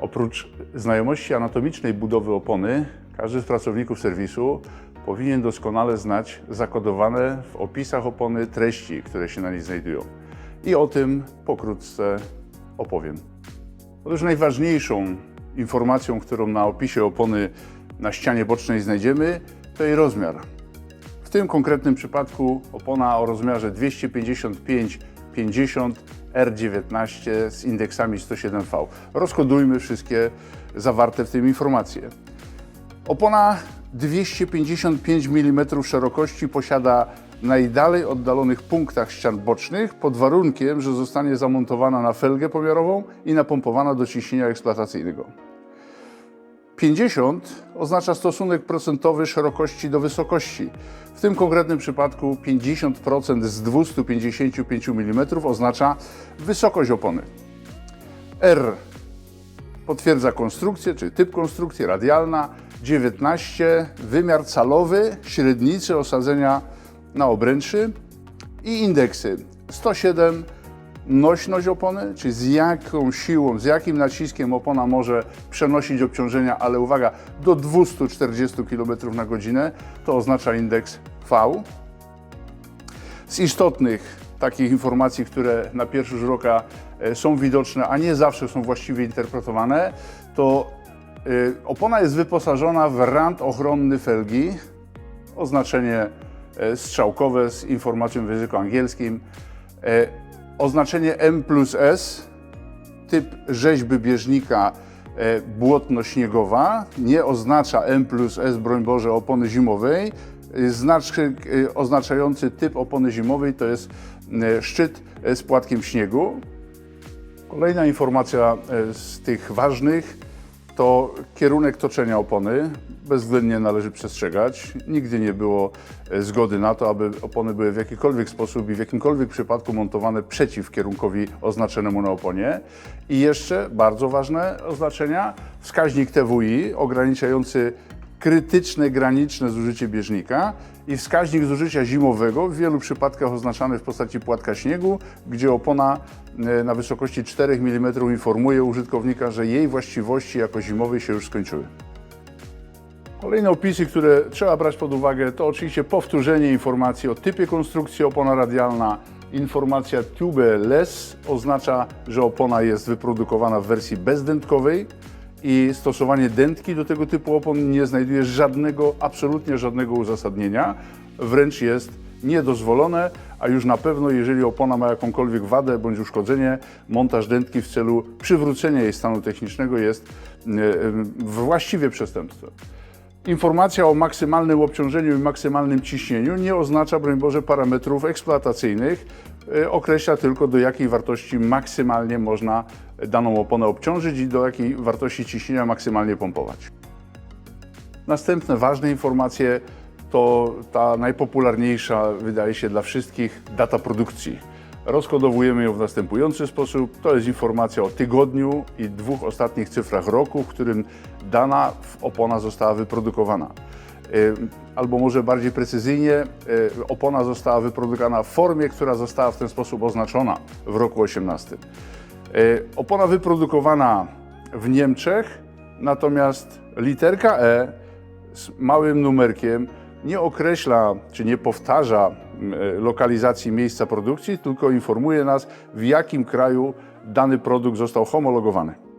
Oprócz znajomości anatomicznej budowy opony, każdy z pracowników serwisu powinien doskonale znać zakodowane w opisach opony treści, które się na niej znajdują. I o tym pokrótce opowiem. Otóż najważniejszą informacją, którą na opisie opony na ścianie bocznej znajdziemy, to jej rozmiar. W tym konkretnym przypadku opona o rozmiarze 255-50 R19 z indeksami 107V. Rozkodujmy wszystkie zawarte w tym informacje. Opona 255 mm szerokości posiada najdalej oddalonych punktach ścian bocznych pod warunkiem, że zostanie zamontowana na felgę pomiarową i napompowana do ciśnienia eksploatacyjnego. 50 oznacza stosunek procentowy szerokości do wysokości. W tym konkretnym przypadku 50% z 255 mm oznacza wysokość opony. R potwierdza konstrukcję, czy typ konstrukcji radialna, 19 wymiar calowy, średnicy osadzenia na obręczy i indeksy 107 nośność opony, czyli z jaką siłą, z jakim naciskiem opona może przenosić obciążenia, ale uwaga, do 240 km na godzinę, to oznacza indeks V. Z istotnych takich informacji, które na pierwszy rzut oka e, są widoczne, a nie zawsze są właściwie interpretowane, to y, opona jest wyposażona w rant ochronny felgi, oznaczenie e, strzałkowe z informacją w języku angielskim, e, oznaczenie M plus S, typ rzeźby bieżnika e, błotno-śniegowa, nie oznacza M plus S, broń Boże, opony zimowej. E, Znaczek e, oznaczający typ opony zimowej to jest szczyt z płatkiem śniegu. Kolejna informacja z tych ważnych to kierunek toczenia opony. Bezwzględnie należy przestrzegać. Nigdy nie było e, zgody na to, aby opony były w jakikolwiek sposób i w jakimkolwiek przypadku montowane przeciw kierunkowi oznaczonemu na oponie. I jeszcze bardzo ważne oznaczenia, wskaźnik TWI ograniczający krytyczne, graniczne zużycie bieżnika i wskaźnik zużycia zimowego, w wielu przypadkach oznaczany w postaci płatka śniegu, gdzie opona e, na wysokości 4 mm informuje użytkownika, że jej właściwości jako zimowej się już skończyły. Kolejne opisy, które trzeba brać pod uwagę, to oczywiście powtórzenie informacji o typie konstrukcji opona radialna. Informacja tubeless oznacza, że opona jest wyprodukowana w wersji bezdętkowej i stosowanie dętki do tego typu opon nie znajduje żadnego, absolutnie żadnego uzasadnienia, wręcz jest niedozwolone, a już na pewno, jeżeli opona ma jakąkolwiek wadę bądź uszkodzenie, montaż dętki w celu przywrócenia jej stanu technicznego jest e, e, właściwie przestępstwem. Informacja o maksymalnym obciążeniu i maksymalnym ciśnieniu nie oznacza, broń Boże, parametrów eksploatacyjnych. E, Określa tylko, do jakiej wartości maksymalnie można daną oponę obciążyć i do jakiej wartości ciśnienia maksymalnie pompować. Następne ważne informacje to ta najpopularniejsza, wydaje się, dla wszystkich data produkcji. Rozkodowujemy ją w następujący sposób. To jest informacja o tygodniu i dwóch ostatnich cyfrach roku, w którym dana opona została wyprodukowana. Y, Albo może bardziej precyzyjnie, y, opona została wyprodukowana w formie, która została w ten sposób oznaczona w roku 18. Y, Opona wyprodukowana w Niemczech, natomiast literka E z małym numerkiem nie określa czy nie powtarza lokalizacji miejsca produkcji, tylko informuje nas, w jakim kraju dany produkt został homologowany.